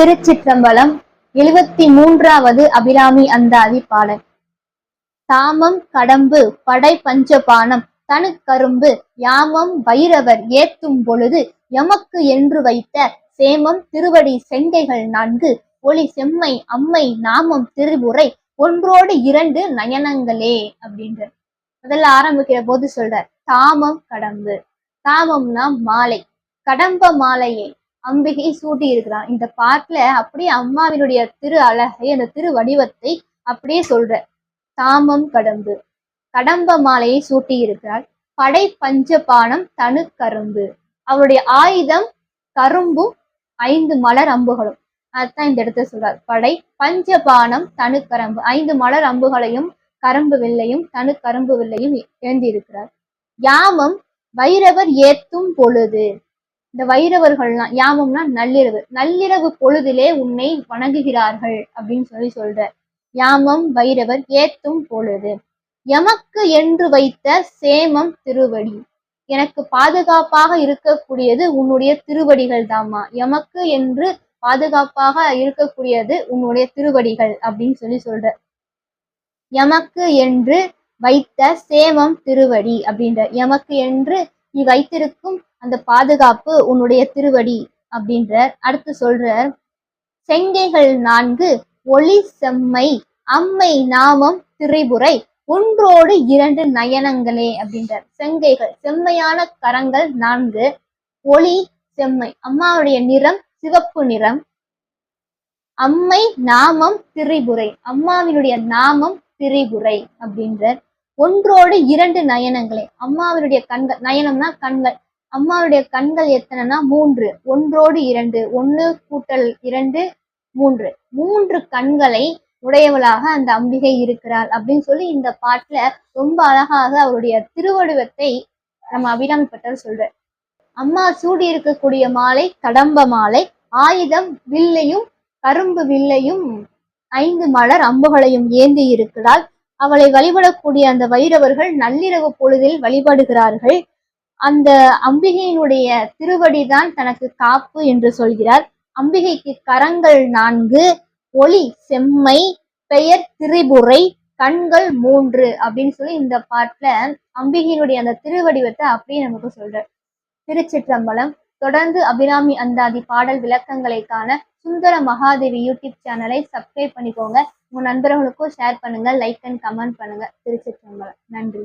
திருச்சிற்றம்பலம் எழுபத்தி மூன்றாவது அபிராமி அந்தாதி பாடல். தாமம் கடம்பு படை பஞ்சபானம் தனுக்கரும்பு யாமம் வைரவர் ஏத்தும் பொழுது எமக்கு என்று வைத்த சேமம் திருவடி செங்கைகள் நான்கு ஒளி செம்மை அம்மை நாமம் திருவுரை ஒன்றோடு இரண்டு நயனங்களே அப்படின்ற முதல்ல ஆரம்பிக்கிற போது சொல்றார் தாமம் கடம்பு. தாமம்னா மாலை. கடம்ப மாலையை அம்பிகை சூட்டி இருக்கிறான். இந்த பாட்டுல அப்படியே அம்மாவினுடைய திரு அழகை அந்த திரு வடிவத்தை அப்படியே சொல்ற. தாமம் கடம்பு. கடம்ப மாலையை சூட்டி இருக்கிறாள். படை பஞ்சபானம் தனு கரும்பு. அவருடைய ஆயுதம் கரும்பும் ஐந்து மலர் அம்புகளும். அதுதான் இந்த இடத்துல சொல்றார். படை பஞ்சபானம் தனு கரம்பு. ஐந்து மலர் அம்புகளையும் கரும்பு வில்லையும் தனு கரும்பு வில்லையும் ஏந்தி இருக்கிறார் யாமம் வைரவர் ஏத்தும் பொழுது இந்த வைரவர்கள்லாம் யாமம்னா நள்ளிரவு. நள்ளிரவு பொழுதிலே உன்னை வணங்குகிறார்கள் அப்படின்னு சொல்லி சொல்ற யாமம் வைரவர் ஏத்தும் பொழுது. எமக்கு என்று வைத்த சேமம் திருவடி. எனக்கு பாதுகாப்பாக இருக்கக்கூடியது உன்னுடைய திருவடிகள் தாமா எமக்கு என்று பாதுகாப்பாக இருக்கக்கூடியது உன்னுடைய திருவடிகள் அப்படின்னு சொல்லி சொல்ற. எமக்கு என்று வைத்த சேமம் திருவடி அப்படின்ற. எமக்கு என்று நீ வைத்திருக்கும் அந்த பாதுகாப்பு உன்னுடைய திருவடி அப்படின்ற அடுத்து சொல்ற செங்கைகள் நான்கு ஒளி செம்மை அம்மை நாமம் திரிபுரை ஒன்றோடு இரண்டு நயனங்களே அப்படின்றார். செங்கைகள் செம்மையான கரங்கள் நான்கு ஒளி செம்மை அம்மாவுடைய நிறம் சிவப்பு நிறம் அம்மை நாமம் திரிபுரை அம்மாவினுடைய நாமம் திரிபுரை அப்படின்றார். ஒன்றோடு இரண்டு நயனங்களே அம்மாவினுடைய கண்கள் நயனம்னா கண்கள் அம்மாவுடைய கண்கள் எத்தனைனா மூன்று. ஒன்றோடு இரண்டு. ஒன்று கூட்டல் இரண்டு மூன்று. மூன்று கண்களை உடையவளாக அந்த அம்பிகை இருக்கிறாள் அப்படின்னு சொல்லி இந்த பாட்டுல ரொம்ப அழகாக அவருடைய திருவடிவத்தை நம்ம அபிராமி பட்டர் சொல்ற அம்மா சூடி இருக்கக்கூடிய மாலை கடம்ப மாலை. ஆயுதம் வில்லையும் கரும்பு வில்லையும் ஐந்து மலர் அம்புகளையும் ஏந்தி இருக்கிறாள். அவளை வழிபடக்கூடிய அந்த வைரவர்கள் நள்ளிரவு பொழுதில் வழிபடுகிறார்கள். அந்த அம்பிகையினுடைய திருவடிதான் தனக்கு காப்பு என்று சொல்கிறார். அம்பிகைக்கு கரங்கள் நான்கு ஒளி செம்மை பெயர் திரிபுரை கண்கள் மூன்று அப்படின்னு சொல்லி இந்த பாட்டுல அம்பிகையினுடைய அந்த திருவடிவத்தை அப்படியே நமக்கு சொல்ற திருச்சிற்றம்பலம் தொடர்ந்து அபிராமி அந்தாதி பாடல் விளக்கங்களை காண சுந்தர மகாதேவி யூடியூப் சேனலை சப்ஸ்கிரைப் பண்ணிக்கோங்க. உங்க நண்பர்களுக்கும் ஷேர் பண்ணுங்க லைக் அண்ட் கமெண்ட் பண்ணுங்க. திருச்சிற்றம்பலம். நன்றி.